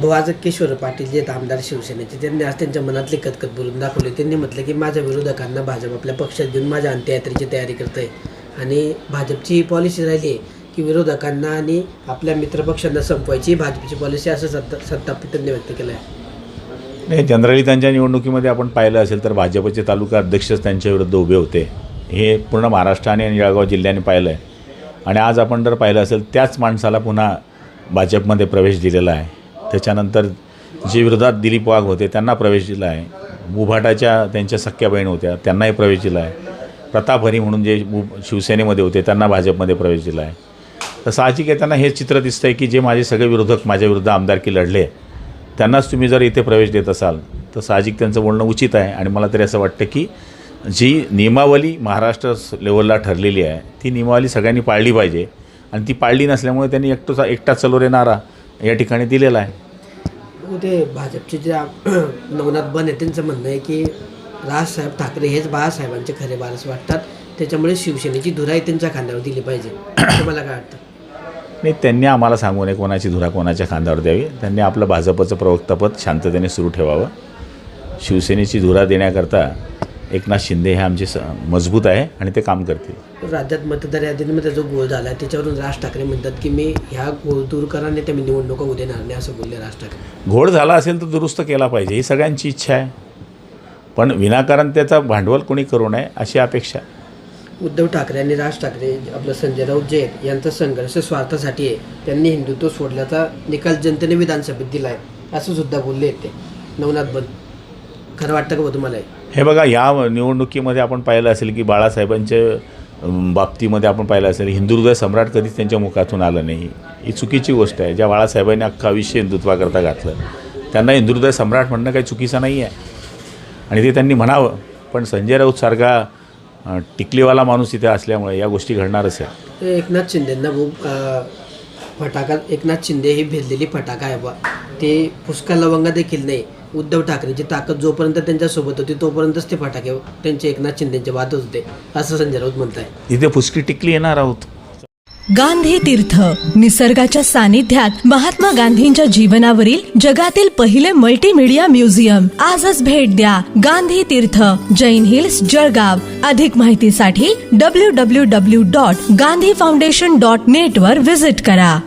बुवाज किशोर पाटील जे आहेत आमदार शिवसेनेचे त्यांनी आज त्यांच्या मनातले कतकत बोलून दाखवले. त्यांनी म्हटलं की माझ्या विरोधकांना भाजप आपल्या पक्षात घेऊन माझ्या अंत्ययात्रेची तयारी करत आहे आणि भाजपची ही पॉलिसी राहिली आहे की विरोधकांना आणि आपल्या मित्रपक्षांना संपवायची ही भाजपची पॉलिसी असं सत्ता सत्तापी त्यांनी व्यक्त केलं आहे नाही जनरली त्यांच्या निवडणुकीमध्ये आपण पाहिलं असेल तर भाजपचे तालुका अध्यक्षच त्यांच्याविरुद्ध उभे होते. हे पूर्ण महाराष्ट्राने आणि जळगाव जिल्ह्याने पाहिलं आहे आणि आज आपण जर पाहिलं असेल त्याच माणसाला पुन्हा भाजपमध्ये प्रवेश दिलेला आहे. त्याच्यानंतर जे विरोधात दिलीप वाघ होते त्यांना प्रवेश दिला आहे. मुभाटाच्या त्यांच्या सख्या बहीण होत्या त्यांनाही प्रवेश दिला आहे. प्रताप हरी म्हणून जे शिवसेनेमध्ये होते त्यांना भाजपमध्ये प्रवेश दिला आहे. तर साहजिक आहे त्यांना हे चित्र दिसतं आहे की जे माझे सगळे विरोधक माझ्या विरुद्ध आमदारकी लढले. त्यांनाच तुम्ही जर इथे प्रवेश देत असाल तर साहजिक त्यांचं बोलणं उचित आहे आणि मला तरी असं वाटतं की जी नियमावली महाराष्ट्र लेवलला ठरलेली आहे ती नियमावली सगळ्यांनी पाळली पाहिजे. आणि ती पाळली नसल्यामुळे त्यांनी एकटोचा एकटा चलोरे नारा या ठिकाणी दिलेला आहे. ते भाजपचे जे नवनाथ बन आहे त्यांचं म्हणणं आहे की राजसाहेब ठाकरे हेच बाळासाहेबांचे खरे बारस वाटतात. त्याच्यामुळे शिवसेनेची धुराई त्यांच्या खांद्यावर दिली पाहिजे. तुम्हाला काय वाटतं? नाही त्यांनी आम्हाला सांगू नये कोणाची धुरा कोणाच्या खांद्यावर द्यावी. त्यांनी आपलं भाजपचं प्रवक्तापद शांततेने सुरू ठेवावं. शिवसेनेची धुरा देण्याकरता एकनाथ शिंदे हे आमचे स मजबूत आहे आणि ते काम करतील. राज्यात मतदार यादीमध्ये जो गोळ झाला आहे त्याच्यावरून राज ठाकरे म्हणतात की मी ह्या गोळ दूर करा नाही तर मी निवडणुका उद्या नाही असं बोलले राज ठाकरे. घोड झाला असेल तर दुरुस्त केला पाहिजे ही सगळ्यांची इच्छा आहे. पण विनाकारण त्याचा भांडवल कोणी करू नये अशी अपेक्षा आहे. उद्धव ठाकरे आणि राज ठाकरे आपलं संजय राऊत जे आहेत यांचा संघर्ष स्वार्थासाठी आहे. त्यांनी हिंदुत्व सोडल्याचा निकाल जनतेने विधानसभेत दिला आहे असं सुद्धा बोलले आहेत ते. नवनाथ बन खरं वाटतं का तुम्हाला हे? बघा या निवडणुकीमध्ये आपण पाहिलं असेल की बाळासाहेबांच्या बाबतीमध्ये आपण पाहिलं असेल हिंदुहृदय सम्राट कधीच त्यांच्या मुखातून आलं नाही. ही चुकीची गोष्ट आहे. ज्या बाळासाहेबांनी अख्खा आयुष्य हिंदुत्वाकरता घातलं. त्यांना हिंदुहृदय सम्राट म्हणणं काही चुकीचं नाही आहे. आणि ते त्यांनी म्हणावं पण संजय राऊतसारखा टिकलीवाला माणूस इथे असल्यामुळे या गोष्टी घडणारच आहे एकनाथ शिंदेंना भू फटाका एकनाथ शिंदे ही भेदलेली फटाका आहे बा. ते पुष्कळ लवंगा देखील नाही. उद्धव ठाकरेंची ताकद जोपर्यंत त्यांच्यासोबत होती तोपर्यंतच ते फटाके त्यांचे एकनाथ शिंदेचे वाद होते असं संजय राऊत म्हणत आहे इथे फुसकी टिकली येणार आहोत गांधी तीर्थ निसर्गाच्या सानिध्यात महात्मा गांधींच्या जीवनावरील जगातील पहिले मल्टीमीडिया म्युझियम आजच भेट द्या गांधी तीर्थ जैन हिल्स जळगाव. अधिक माहितीसाठी W W W dot Gandhi foundation dot net वर विजिट करा.